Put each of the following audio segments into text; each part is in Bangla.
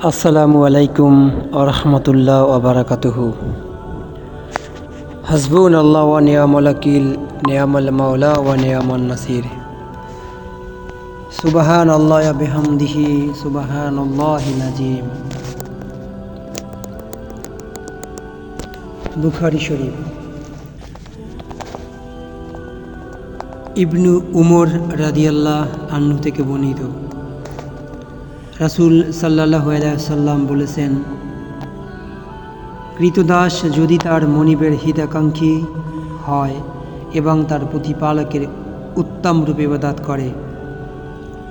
আসসালামু আলাইকুম আরহামতুল্লাহ ওবরাকাতুহু হাসবুন আল্লাহ ওয়া নিয়ামল আকিল নিয়ামল মাওলা ওয়া নিয়ামল নাসির। সুবাহান আল্লাহ বেহামদিহি সুবাহান আল্লাহ নাজিম। বুখারি শরীফ। ইবনু উমর রাদিয়াল্লাহ আন্নু থেকে বর্ণিত। রাসুল সাল্লাহ সাল্লাম বলেছেন, কৃতদাস যদি তার মনিবের হিতাকাঙ্ক্ষী হয় এবং তার প্রতিপালকের উত্তম রূপে বাদাত করে,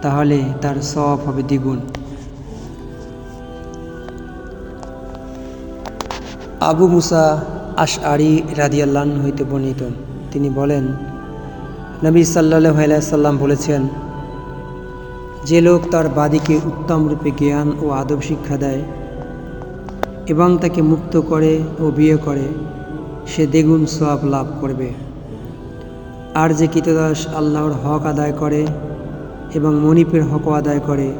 তাহলে তার সব হবে দ্বিগুণ। আবু মুসা আশ আরি রাদিয়াল্লান হইতে বর্ণিত। তিনি বলেন, নবী সাল্লাহ সাল্লাম বলেছেন যে লোক তার বাদীকে উত্তম রূপে জ্ঞান ও আদব শিক্ষা দেয় এবং তাকে মুক্ত করে ও বিয়ে করে, সে দ্বিগুণ সব লাভ করবে। আর যে কীতদাস আল্লাহর হক আদায় করে এবং মনিপের হক আদায় করে,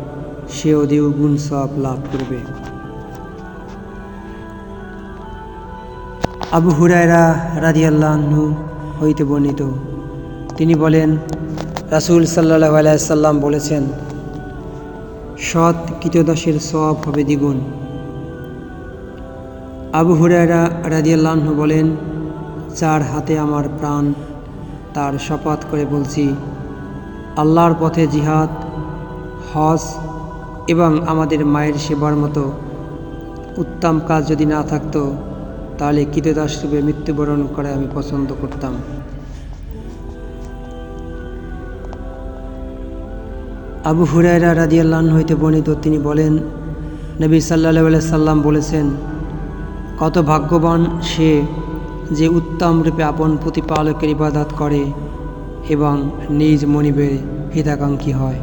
সেও দ্বিগুণ সব লাভ করবে। আবু হুরায়রা রাদিয়াল্লাহু হইতে বর্ণিত। তিনি বলেন, রাসুল সাল্লাহ আলাইসাল্লাম বলেছেন সৎ কীতদাসের সব হবে দ্বিগুণ। আবু হুরায়রা রাদিয়াল্লাহ বলেন, যার হাতে আমার প্রাণ, তার শপথ করে বলছি, আল্লাহর পথে জিহাদ, হজ এবং আমাদের মায়ের সেবার মতো উত্তম কাজ যদি না থাকতো, তাহলে কীতদাস রূপে মৃত্যুবরণ করে আমি পছন্দ করতাম। আবু হুরায়রা রাদিয়াল্লাহ হইতে বর্ণিত, তিনি বলেন, নবী সাল্লাহ সাল্লাম বলেছেন, কত ভাগ্যবান সে যে উত্তম রূপে আপন প্রতিপালকের ইবাদাত করে এবং নিজ মনিবের হিতাকাঙ্ক্ষী হয়।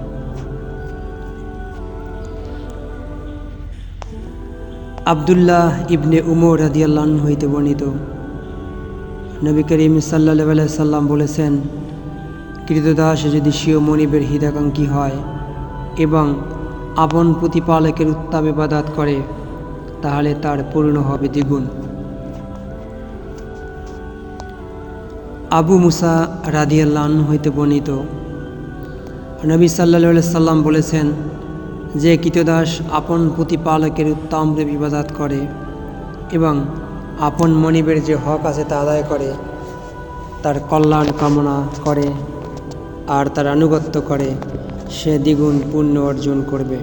আবদুল্লাহ ইবনে উমর রাদিয়াল্লাহ হইতে বর্ণিত, নবী করিম সাল্লাহ সাল্লাম বলেছেন কৃতদাস যদি স্বীয় মনিবের হিতাকাঙ্ক্ষী হয় এবং আপন প্রতিপালকের উত্তাপ ইবাদাত করে, তাহলে তার পূর্ণ হবে দ্বিগুণ। আবু মুসা রাদিয়াল্লান হইতে বর্ণিত। নবী সাল্লা সাল্লাম বলেছেন, যে কৃতদাস আপন প্রতিপালকের উত্তম ইবাদাত করে এবং আপন মনিবের যে হক আছে তা আদায় করে, তার কল্যাণ কামনা করে। আর তার আনুগত্য করে, সে দ্বিগুণ পুণ্য অর্জন করবে।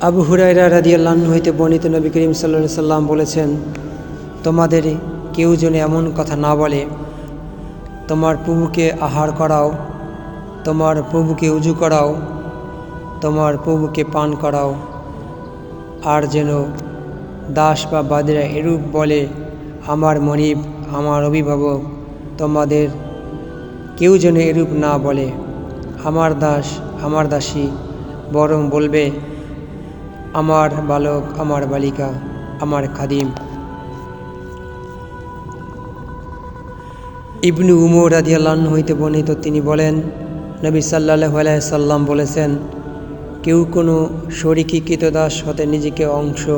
আবু হুরাইরা রাদিয়াল্লাহ হইতে বর্ণিত নবী করিম সাল্লা সাল্লাম বলেছেন, তোমাদের কেউ যেন এমন কথা না বলে, তোমার প্রভুকে আহার করাও, তোমার প্রভুকে উজু করাও, তোমার প্রভুকে পান করাও, আর যেন দাস বা বাদিরা এরূপ বলে, আমার মনিব, আমার অভিভাবক তোমাদের কেউ যেন এরূপ না বলে, আমার দাস, আমার দাসী, বরং বলবে, আমার বালক, আমার বালিকা, আমার খাদিম। ইবনু উমর রাদিয়াল্লাহ হইতে বর্ণিত তিনি বলেন, নবী সাল্লাহ সাল্লাম বলেছেন, কেউ কোনো শরিকি কৃতদাস হতে নিজেকে অংশ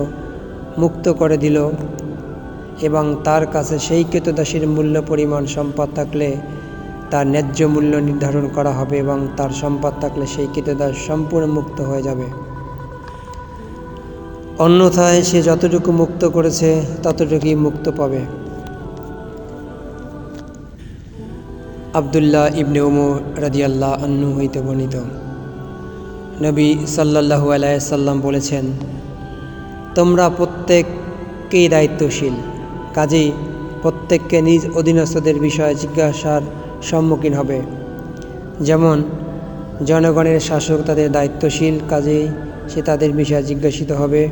মুক্ত করে দিল এবং তার কাছে সেই কৃতদাসীর মূল্য পরিমাণ সম্পদ থাকলে তার ন্যায্য মূল্য নির্ধারণ করা হবে এবং তার সম্পদ থাকলে সেই কৃতদাস সম্পূর্ণ মুক্ত হয়ে যাবে। অন্যথায় সে যতটুকু মুক্ত করেছে, ততটুকুই মুক্ত পাবে। আবদুল্লাহ ইবনে উমর রাদিয়াল্লাহ আন্নু হইতে বর্ণিত। নবী সাল্লাহু আলাইসাল্লাম বলেছেন, তোমরা প্রত্যেককেই দায়িত্বশীল। কাজেই প্রত্যেককে নিজ অধীনস্থদের বিষয়ে জিজ্ঞাসার সম্মুখীন হবে। যেমন, জনগণের শাসক তাদের দায়িত্বশীল, কাজেই সে তাদের বিষয়ে জিজ্ঞাসিত হবে।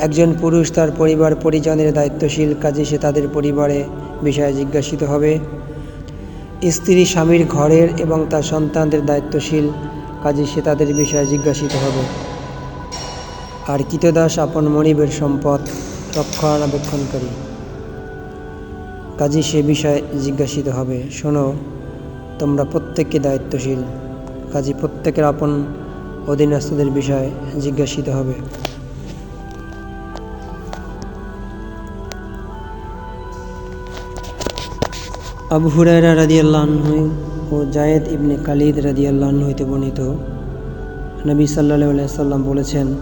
একজন পুরুষ তার পরিবার পরিজনের দায়িত্বশীল কাজে সে তাদের পরিবারে বিষয়ে জিজ্ঞাসিত হবে। স্ত্রী স্বামীর ঘরের এবং তার সন্তানদের দায়িত্বশীল কাজে সে তাদের বিষয়ে জিজ্ঞাসিত হবে। আর কীতদাস আপন মনিবের সম্পদ রক্ষণাবেক্ষণকারী। কাজে সে বিষয়ে জিজ্ঞাসিত হবে, শোনো, তোমরা প্রত্যেককে দায়িত্বশীল। কাজী প্রত্যেকের আপন অধীনস্থদের বিষয়ে জিজ্ঞাসিত হবে। আবু হুরায়রা রাদিয়াল্লাহু আনহু ও জায়েদ ইবনে কালিদ রাদিয়াল্লাহু হইতে বর্ণিত। নবী আলাইহি সাল্লাম বলেছেন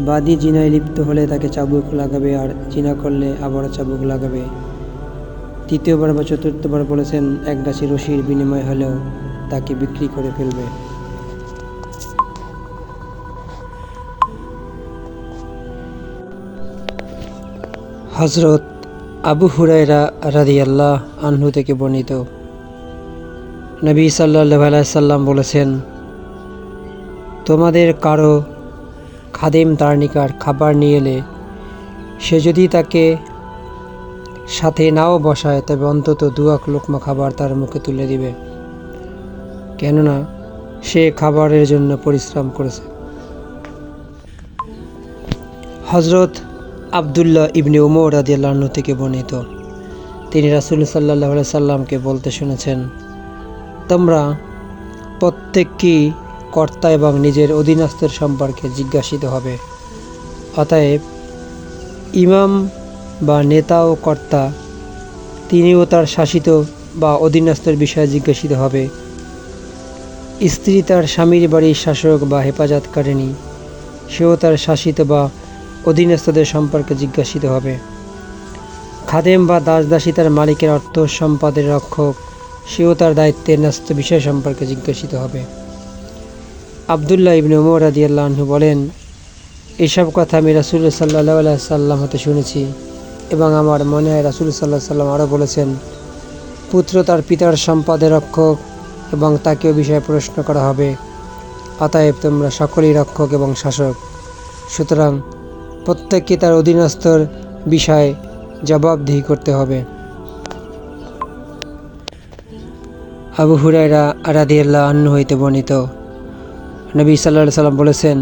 বাদী জিনায় লিপ্ত হলে তাকে চাবুক লাগাবে আর জিনা করলে আবারও চাবুক লাগাবে। তৃতীয়বার বা চতুর্থবার বলেছেন, এক গাছি রশির বিনিময় হলেও তাকে বিক্রি করে ফেলবে। হজরত আবু হুরাইরা রাদিয়াল্লাহ আনহু থেকে বর্ণিত। নবী সাল্লাহ সাল্লাম বলেছেন, তোমাদের কারও খাদেম তার নিকার খাবার নিয়ে এলে। সে যদি তাকে সাথে নাও বসায়, তবে অন্তত দুয়াক লোকমা খাবার তার মুখে তুলে দিবে। কেননা, সে খাবারের জন্য পরিশ্রম করেছে। হজরত আবদুল্লাহ ইবনে উমর রাদিয়াল্লাহ থেকে বর্ণিত। তিনি রাসুল সাল্লাহ সাল্লামকে বলতে শুনেছেন, তোমরা প্রত্যেককেই কর্তা এবং নিজের অধীনস্থের সম্পর্কে জিজ্ঞাসিত হবে। অতএব ইমাম বা নেতা ও কর্তা, তিনিও তার শাসিত বা অধীনস্থের বিষয়ে জিজ্ঞাসিত হবে। স্ত্রী তার স্বামীর বাড়ির শাসক বা হেফাজতকারিণী সেও তার শাসিত বা অধীনস্থদের সম্পর্কে জিজ্ঞাসিত হবে। খাদেম বা দাস দাসী তার মালিকের অর্থ, সম্পাদের রক্ষক, সেও তার দায়িত্বের ন্যস্ত বিষয় সম্পর্কে জিজ্ঞাসিত হবে। আবদুল্লাহ ইবনে উমর রাদিয়াল্লাহু আনহু বলেন, এসব কথা আমি রাসুল সাল্লাহ আল্লাহ সাল্লাম হতে শুনেছি এবং আমার মনে হয় রাসুল সাল্লাহ সাল্লাম আরও বলেছেন, পুত্র তার পিতার সম্পাদের রক্ষক এবং তাকেও বিষয়ে প্রশ্ন করা হবে। অতএব তোমরা সকলেই রক্ষক এবং শাসক। সুতরাং প্রত্যেককে তার অধীনস্থর বিষয়ে জবাবদিহি করতে হবে। আবু হুরাইরা আরাদিয়াল্লাহ আন্ন হইতে বর্ণিত নবী সাল্লাহ সাল্লাম বলেছেন,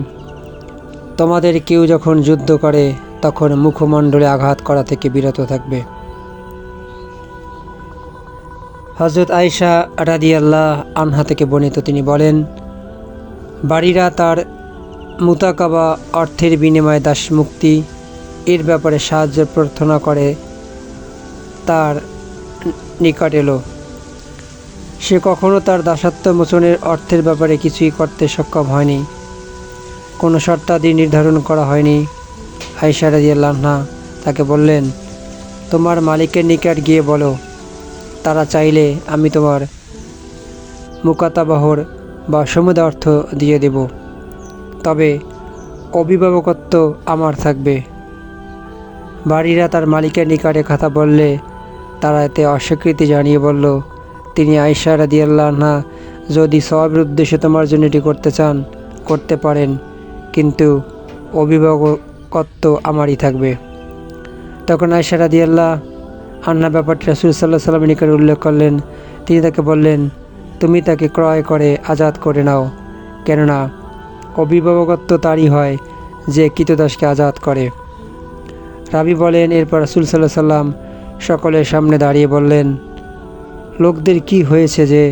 তোমাদের কেউ যখন যুদ্ধ করে, তখন মুখমণ্ডলে আঘাত করা থেকে বিরত থাকবে। হজরত আয়সা রাদিয়াল্লাহ আনহা থেকে বর্ণিত তিনি বলেন, বাড়িরা তার মুতাকাবা অর্থের বিনিময়ে দাস মুক্তি এর ব্যাপারে সাহায্য প্রার্থনা করে, তার নিকট এলো। সে কখনো তার দাসত্ব মোচনের অর্থের ব্যাপারে কিছুই করতে সক্ষম হয়নি। কোনো শর্তাদি নির্ধারণ করা হয়নি। আয়সা রাজিয়াল্লাহা তাকে বললেন, তোমার মালিকের নিকট গিয়ে বলো। তারা চাইলে আমি তোমার মুকাতাবাহর বা সমুদায় অর্থ দিয়ে দেব। তবে অভিভাবকত্ব আমার থাকবে। বাড়িরা তার মালিকের নিকটে কথা বললে তারা এতে অস্বীকৃতি জানিয়ে বলল তিনি আয়সা রাদিয়াল্লাহা যদি সবের উদ্দেশ্যে তোমার জন্য এটি করতে চান, করতে পারেন। কিন্তু অভিভাবকত্ব আমারই থাকবে। তখন আয়সা রাদিয়াল্লাহ আন্না ব্যাপারটি রাসুল সাল্লাহ সাল্লামের নিকটে উল্লেখ করলেন। তিনি তাকে বললেন, তুমি তাকে ক্রয় করে আজাদ করে নাও। কেননা অভিভাবকত্ব তারই হয় যে কৃতদাসকে আজাদ করে। রাবি বলেন, এরপর রাসুল সাল্লাহ সাল্লাম সকলের সামনে দাঁড়িয়ে বললেন লোকদের কি হয়েছে যে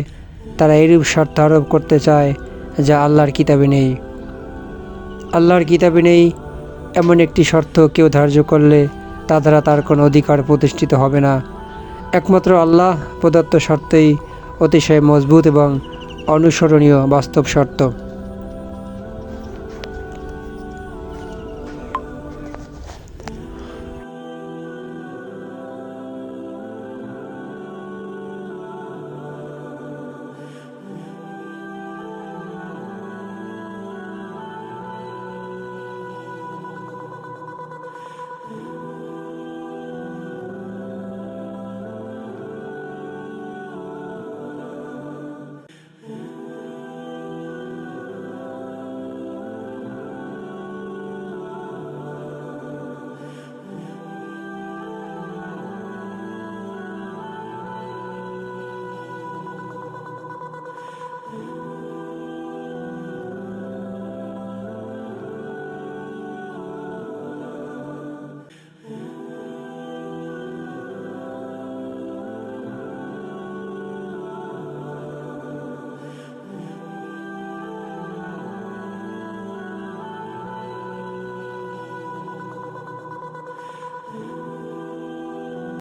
তারা এরূপ শর্ত আরোপ করতে চায় যা আল্লাহর কিতাবে নেই? আল্লাহর কিতাবে নেই এমন একটি শর্ত কেউ ধার্য করলে তা দ্বারা তার কোনো অধিকার প্রতিষ্ঠিত হবে না। একমাত্র আল্লাহ প্রদত্ত শর্তেই অতিশয় মজবুত এবং অনুসরণীয় বাস্তব শর্ত।